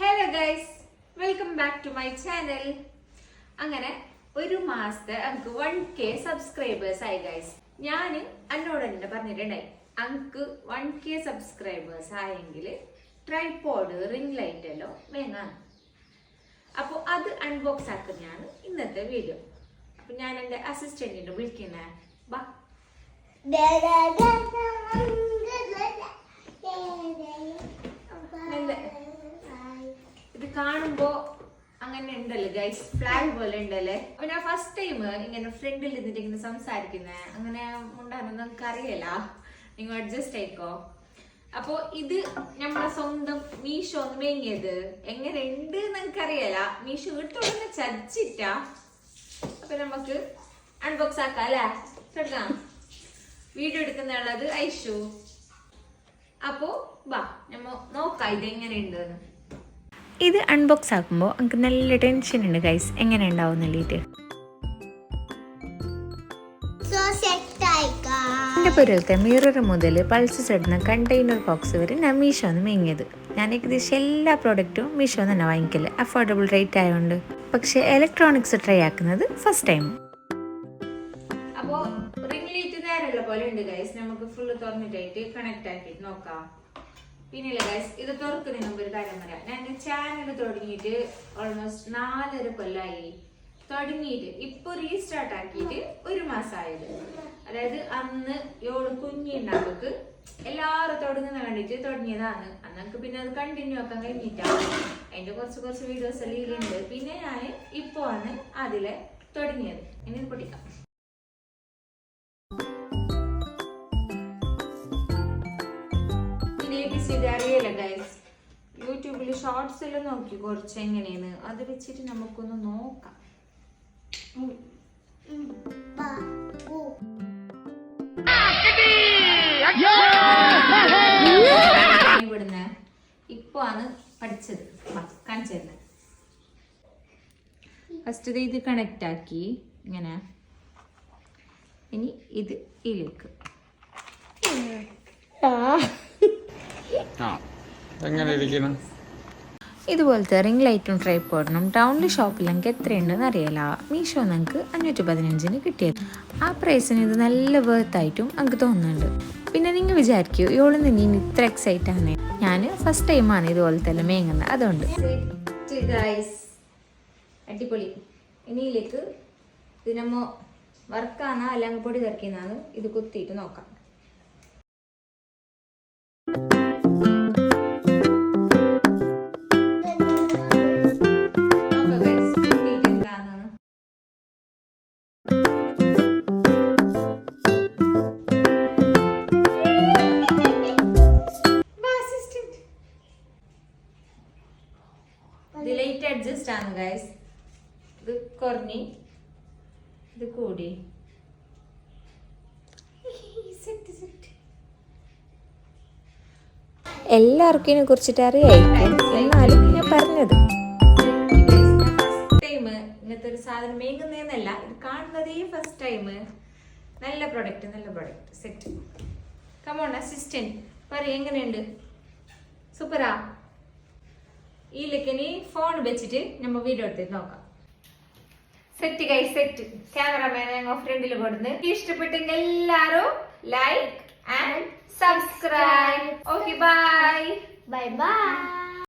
Hello guys welcome back to my channel അങ്ങനെ ഒരു മാസത്തെ നമുക്ക് വൺ കെ സബ്സ്ക്രൈബേഴ്സ് ആയി ഗൈസ് ഞാൻ എന്നോട് തന്നെ പറഞ്ഞിട്ടുണ്ടായി. അങ്ക് വൺ കെ സബ്സ്ക്രൈബേഴ്സ് ആയെങ്കിൽ ട്രൈപോഡ് റിംഗ് ലൈറ്റ് എല്ലോ വേണം. അപ്പോൾ അത് അൺബോക്സ് ആക്കുന്നതാണ് ഇന്നത്തെ വീഡിയോ അപ്പൊ ഞാൻ എന്റെ അസിസ്റ്റന്റിനെ വിളിക്കുന്നേ. ബാ മെല്ലെ. ഇത് കാണുമ്പോ അങ്ങനെ ഉണ്ടല്ലോ ഗൈസ് ഫ്ലാഗ് പോലെ ഉണ്ടല്ലേ? അപ്പൊ ഞാൻ ഫസ്റ്റ് ടൈം ഇങ്ങനെ ഫ്രണ്ടിൽ ഇരുന്നിട്ട് ഇങ്ങനെ സംസാരിക്കുന്നത് അങ്ങനെ ഉണ്ടാകുന്ന നിങ്ങൾക്ക് അറിയല നിങ്ങൾ അഡ്ജസ്റ്റ് ആയിക്കോ. അപ്പോ ഇത് നമ്മളെ സ്വന്തം മീഷോ ഒന്ന് മേങ്ങിയത് എങ്ങനെ ഉണ്ട് നിങ്ങൾക്ക് അറിയല മീഷോ വീട്ടിലൊന്ന് ചതിച്ചിട്ട. അപ്പൊ നമുക്ക് അൺബോക്സ് ആക്കാം അല്ലേ? തുടങ്ങാം വീഡിയോ എടുക്കുന്നുള്ളത് ഐഷു. അപ്പോ വാ നമ്മ നോക്കാം ഇത് എങ്ങനെയുണ്ടെന്ന് ഇത് അൺബോക്സ് ആക്കുമ്പോൾ എനിക്ക് നല്ല ടെൻഷൻ ഉണ്ട് ഗൈസ് എങ്ങനെ ഉണ്ടാവും എന്റെ എന്റെ മിററ് മിറർ മുതൽ പൾസസ് ഇടുന്ന കണ്ടെയ്നർ ബോക്സ് വരെ ഞാൻ മീഷോന്ന് മേങ്ങിയത്. ഞാൻ ഏകദേശം എല്ലാ പ്രോഡക്റ്റും മീഷോ തന്നെ വാങ്ങിക്കൽ. അഫോർഡബിൾ റേറ്റ് ആയതുകൊണ്ട് പക്ഷെ ഇലക്ട്രോണിക്സ് ട്രൈ ആക്കുന്നത് ഫസ്റ്റ് ടൈം അപ്പോ റിംഗ് ലൈറ്റ് നേരെയുള്ള പോലെ ഉണ്ട് ഗൈസ് നമുക്ക് ഫുള്ള് തുറന്നിട്ടായിട്ട് കണക്ട് നോക്കാം. പിന്നില്ല ഗൈസ് ഇത് തുറക്കുന്ന മുമ്പ് ഒരു കാര്യം പറയാം. ഞാൻ ചാനൽ തുടങ്ങിയിട്ട് ഓൾമോസ്റ്റ് നാലര കൊല്ലായി. തുടങ്ങിയിട്ട് ഇപ്പൊ റീസ്റ്റാർട്ട് ആക്കിയിട്ട് ഒരു മാസമായത് അതായത് അന്ന് ഏഴ് കുഞ്ഞിണ്ടാവക്ക് എല്ലാവരും തുടങ്ങുന്ന കണ്ടിട്ട് തുടങ്ങിയതാണ്. അന്നൊക്കെ പിന്നെ അത് കണ്ടിന്യൂ ആക്കാൻ കഴിഞ്ഞിട്ടാണ് അതിന്റെ കുറച്ച് കുറച്ച് വീഡിയോസ് എല്ലാം ഉണ്ട് പിന്നെ ഞാൻ ഇപ്പോ ആണ് അതിലെ തുടങ്ങിയത്. ഇനി ഇത് പൊട്ടിക്കാം. യൂട്യൂബിൽ ഷോർട്സ് എല്ലാം നോക്കി കുറച്ച് എങ്ങനെയാണ് അത് വെച്ചിട്ട് നമുക്കൊന്ന് നോക്കാം. ഇവിടുന്ന് ഇപ്പൊ ആണ് പഠിച്ചത് കാണിച്ചു തരുന്നത് ഫസ്റ്റ് ഇത് കണക്റ്റ് ആക്കി ഇങ്ങനെ. ഇനി ഇത് ഇതിലേക്ക്. ആ എങ്ങനെ ഇരിക്കണം ഇതുപോലത്തെ റിംഗ് ലൈറ്റും ട്രൈപ്പോർഡിനും ടൗണിൽ ഷോപ്പിലൊക്കെ എത്രയുണ്ടെന്ന് അറിയില്ല. മീഷോ നിങ്ങൾക്ക് അഞ്ഞൂറ്റി പതിനഞ്ചിന് കിട്ടിയത്. ആ പ്രൈസിന് ഇത് നല്ല വേർത്തായിട്ടും എനിക്ക് തോന്നുന്നുണ്ട്. പിന്നെ നിങ്ങൾ വിചാരിക്കൂ ഇവൾ നിന്ന് ഇനി ഇത്ര എക്സൈറ്റ് ആണ് ഞാൻ ഫസ്റ്റ് ടൈമാണ് ഇതുപോലത്തെ മേങ്ങുന്നത്. അതുകൊണ്ട്. അടിപൊളി. ഇനിയിലേക്ക് ഇത് നമ്മ വർക്കാണ് അല്ലെങ്കിൽ പൊടി ഇത് കുത്തിയിട്ട് നോക്കാം. ഇത് ലൈറ്റ് അഡ്ജസ്റ്റ് ആണ് ഗൈസ് ഇത് കുറഞ്ഞി. ഇത് കൂടി. സെറ്റ് സെറ്റ് എല്ലാവർക്കും ഇതിനെ കുറിച്ചിട്ട് അറിയായിരിക്കും. എന്നാലും ഞാൻ പറഞ്ഞത്. ടൈം ഇങ്ങനത്തെ ഒരു സാധനം മേങ്ങുന്നതെന്നല്ല ഇത് കാണുന്നതേ ഫസ്റ്റ് ടൈം നല്ല പ്രൊഡക്റ്റ് നല്ല product set come on assistant പറയും എങ്ങനെയുണ്ട്? സൂപ്പറാ ഈ ലിക്കിനി ഫോൺ വെച്ചിട്ട് നമ്മൾ വീഡിയോ എടുത്തിട്ട് നോക്കാം. സെറ്റ് കൈ സെറ്റ് ക്യാമറമാൻ ഞങ്ങൾ ഫ്രണ്ടിൽ കൊടുന്ന് ഇഷ്ടപ്പെട്ടെങ്കിൽ എല്ലാരും like and subscribe okay bye bye bye.